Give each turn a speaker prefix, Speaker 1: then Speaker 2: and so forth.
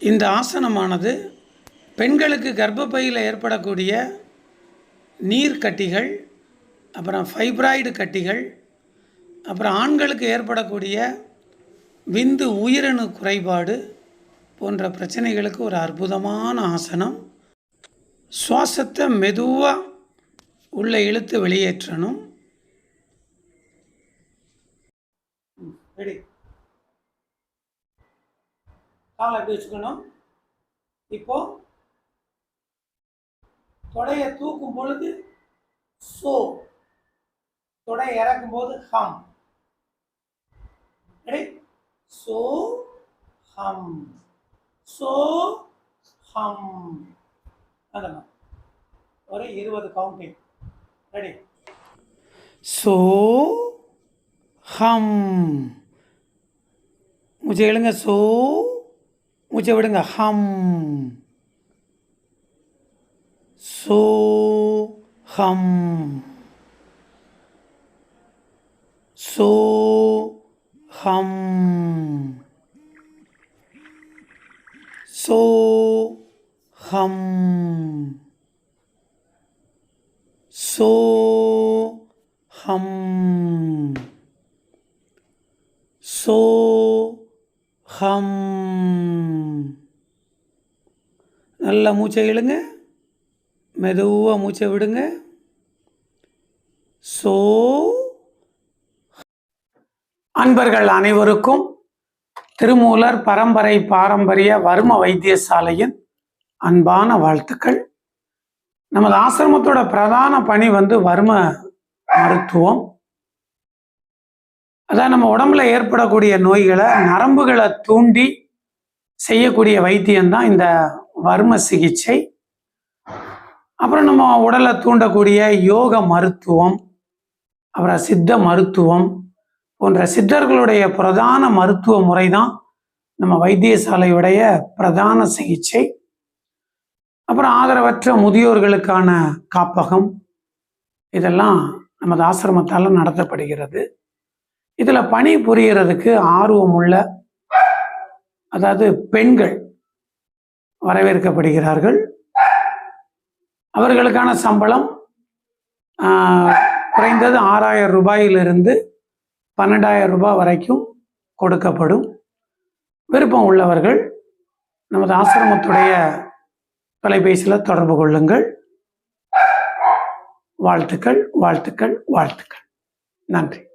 Speaker 1: இந்த ஆசனமானது பெண்களுக்கு கர்ப்பப்பையில் ஏற்படக்கூடிய நீர் கட்டிகள் அப்புறம் ஃபைப்ராய்டு கட்டிகள் அப்புறம் ஆண்களுக்கு ஏற்படக்கூடிய விந்து உயிரணு குறைபாடு போன்ற பிரச்சனைகளுக்கு ஒரு அற்புதமான ஆசனம். சுவாசத்தை மெதுவாக உள்ளே இழுத்து வெளியேற்றணும். ரெடி. காலை எப்படி வச்சுக்கணும்? இப்போ தொடையை தூக்கும் பொழுது சோ தொடை இறக்கும் போது ஹம். சோ ஹம். சோ ஹம். அதெல்லாம் ஒரு இருபது கவுண்டிங் ரெடி சோ ஹம். மூச்சை எழுங்க. சோ மூச்சை விடுங்க ஹம் சோ ஹம் சோ ஹம் சோ ஹம் சோ ஹம் சோ ஹம் நல்லா மூச்சை இழுங்க. மெதுவாக மூச்சை விடுங்க. ஸோ அன்பர்கள் அனைவருக்கும் திருமூலர் பரம்பரை பாரம்பரிய வர்ம வைத்தியசாலையின் அன்பான வாழ்த்துக்கள். நமது ஆசிரமத்தோட பிரதான பணி வந்து வர்ம மருத்துவம். அதான் நம்ம உடம்புல ஏற்படக்கூடிய நோய்களை நரம்புகளை தூண்டி செய்யக்கூடிய வைத்தியம்தான் இந்த வர்ம சிகிச்சை அப்புறம் நம்ம உடலை தூண்டக்கூடிய யோக மருத்துவம் அப்புறம் சித்த மருத்துவம் போன்ற சித்தர்களுடைய பிரதான மருத்துவ முறை தான் நம்ம வைத்தியசாலையுடைய பிரதான சிகிச்சை. அப்புறம் ஆதரவற்ற முதியோர்களுக்கான காப்பகம். இதெல்லாம் நமது ஆசிரமத்தால் நடத்தப்படுகிறது. இதில் பணி புரியறதுக்கு ஆர்வமுள்ள அதாவது பெண்கள் வரவேற்கப்படுகிறார்கள். அவர்களுக்கான சம்பளம் குறைந்தது ஆறாயிரம் ரூபாயிலிருந்து பன்னெண்டாயிரம் ரூபாய் வரைக்கும் கொடுக்கப்படும். விருப்பம் உள்ளவர்கள் நமது ஆசிரமத்துடைய தொலைபேசியில் தொடர்பு கொள்ளுங்கள். வாழ்த்துக்கள் வாழ்த்துக்கள் வாழ்த்துக்கள். நன்றி.